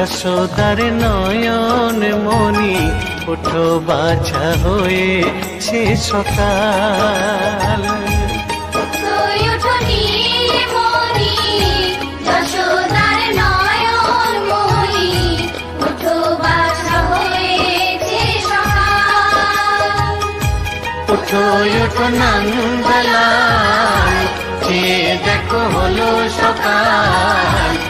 যশোদার নয়ন মনি ওঠো বাছা হয়েছে সকাল। ওঠো দেখো হলো সকাল।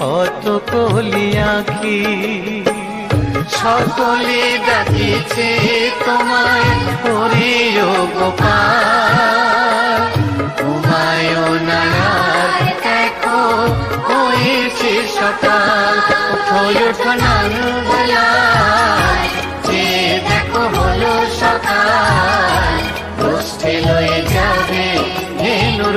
কত কলি আঁখি সকলে ডাকিছে তোমায় হরিও গোপাল। ঘুমায়ও না আর দেখো, হয়েছে সকাল। ওঠো ওঠো নন্দলাল যে দেখো হলো সকাল। গোষ্ঠী লয়ে যাবে ধেনুর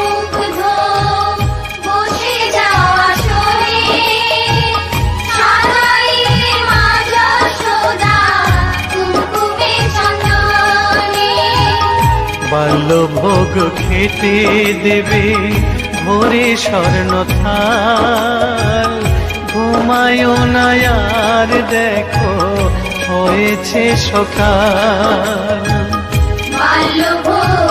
বাল্যভোগ খেতে দেবে ভোরে স্বর্ণ থাল। ঘুমায় না আর দেখো হয়েছে সকাল। বাল্যভোগ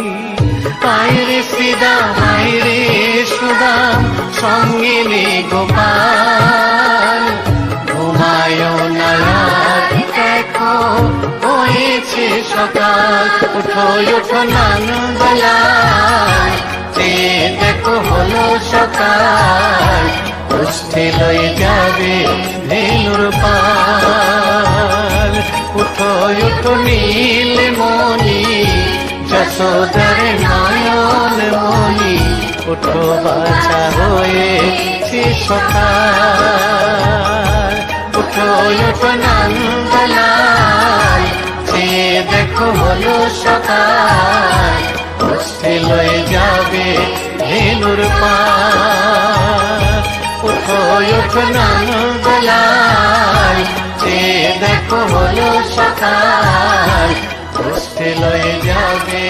শ্রীদাম আয়রে সুদাম, সঙ্গে নে গোপাল। ঘুমায় না দেখো, হয়েছে সকাল। উঠো উঠো নন্দলাল যে দেখো হলো সকাল গোষ্ঠী লয়ে যাবে ধেনুর পাল। উঠো উঠো নীল মনি যশোদার নয়ন মনি উঠো বাছা হয়েছে সকাল। উঠো উঠো নন্দলাল যে দেখো হলো সকাল। গোষ্ঠী লয়ে যাবে ধেনুর পাল। উঠো উঠো নন্দলাল যে দেখো হলো সকাল। উঠতে লয়ে যাবে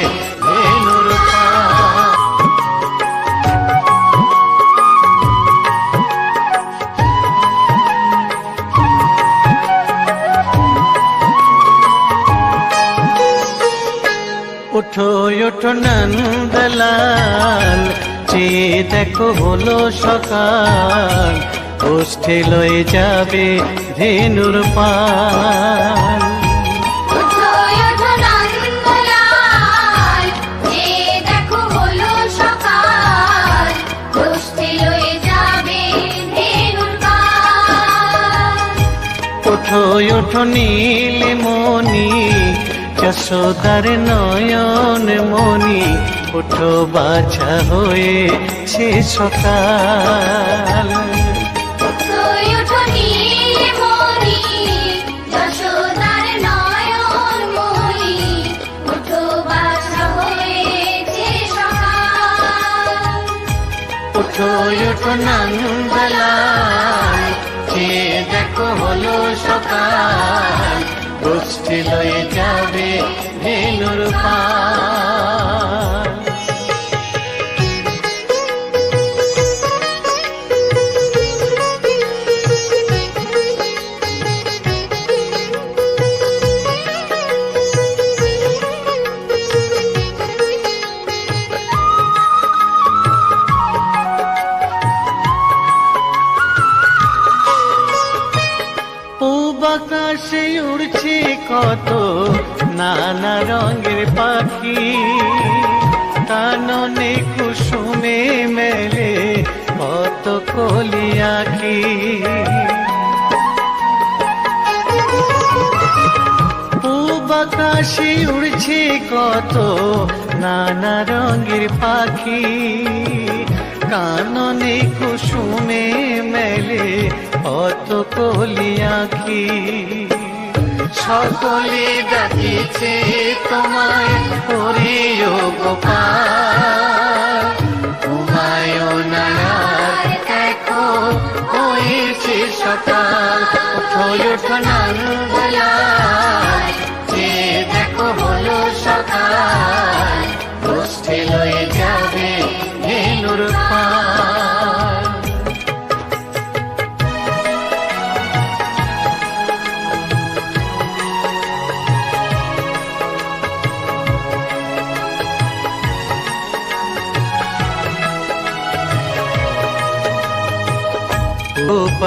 নন্দলাল চেয়ে দেখো হলো সকাল ওঠো নন্দলাল যে দেখো হলো সকাল দোষে লয়ে যাবে ধেনুর পাল। ওঠো ওঠো নীল মনি যশোদার নয়ন মনি ওঠো বাছা উঠো বাসা সকাল। ওঠো ওঠো দেখো হলো সকাল। লয়ে যাবে ভেনুর পাল আকাশে উড়ছে কত নানা রঙের পাখি। কাননে কুসুমে মেলে কত কলি আঁকি পূব আকাশে উড়ছে কত নানা রঙের পাখি। কাননে কুসুমে মেলে কত কলি আঁখি। সকলে ডাকিছে তোমায় হরিও গোপাল। তোমায় না আর দেখো, হয়েছে সকাল। ওঠো ওঠো নন্দলাল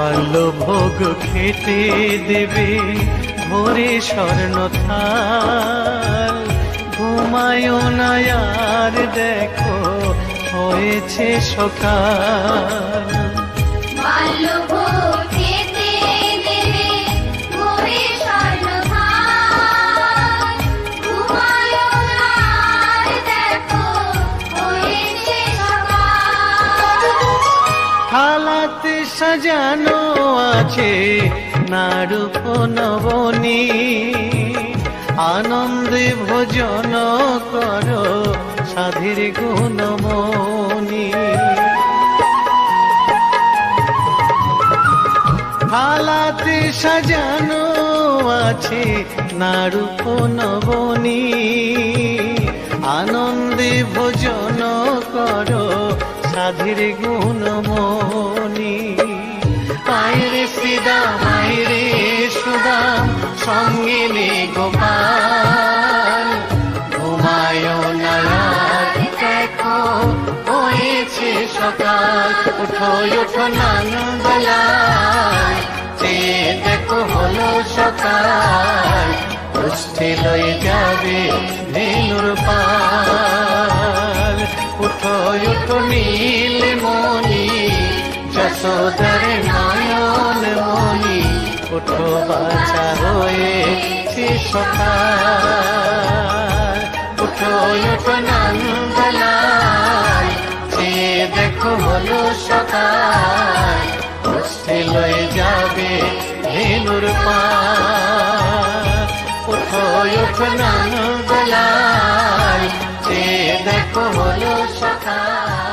বাল্যভোগ খেতে দেবে ভোরে স্বর্ণ থাল ঘুমায় না আর দেখো হয়েছে সকাল। সাজানো আছে নারূপ নবনী আনন্দে ভোজন করো সাধীর গুণমণি। থালাতে সাজানো আছে নারূপ নবনী আনন্দে ভোজন করো সাধীর গুণমণি আয়রে সিদা, মায়রে সুদাম সঙ্গে নে গোপাল ঘুমায় না হয়েছে সকাল। উঠো নন্দলাল যে দেখো হলো সকাল উঠতে লয়ে সোজার নয়ন মনি ওঠো বাছা হয়ে সকাল। উঠো ওঠো দেখো হলো সকাল। কষ্টে লয়ে যাবে ধেনুর পা উঠো ওঠো দেখো হলো সকাল।